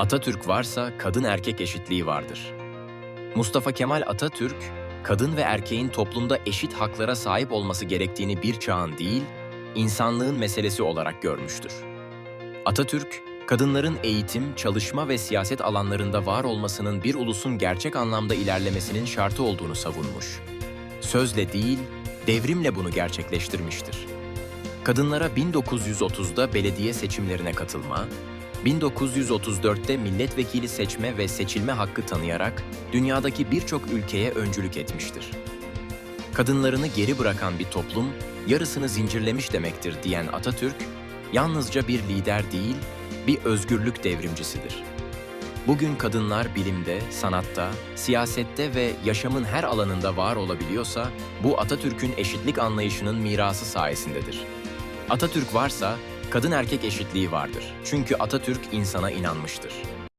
Atatürk varsa kadın erkek eşitliği vardır. Mustafa Kemal Atatürk, kadın ve erkeğin toplumda eşit haklara sahip olması gerektiğini bir çağın değil, insanlığın meselesi olarak görmüştür. Atatürk, kadınların eğitim, çalışma ve siyaset alanlarında var olmasının bir ulusun gerçek anlamda ilerlemesinin şartı olduğunu savunmuş. Sözle değil, devrimle bunu gerçekleştirmiştir. Kadınlara 1930'da belediye seçimlerine katılma, 1934'te milletvekili seçme ve seçilme hakkı tanıyarak dünyadaki birçok ülkeye öncülük etmiştir. Kadınlarını geri bırakan bir toplum yarısını zincirlemiş demektir diyen Atatürk, yalnızca bir lider değil, bir özgürlük devrimcisidir. Bugün kadınlar bilimde, sanatta, siyasette ve yaşamın her alanında var olabiliyorsa, bu Atatürk'ün eşitlik anlayışının mirası sayesindedir. Atatürk varsa kadın erkek eşitliği vardır. Çünkü Atatürk insana inanmıştır.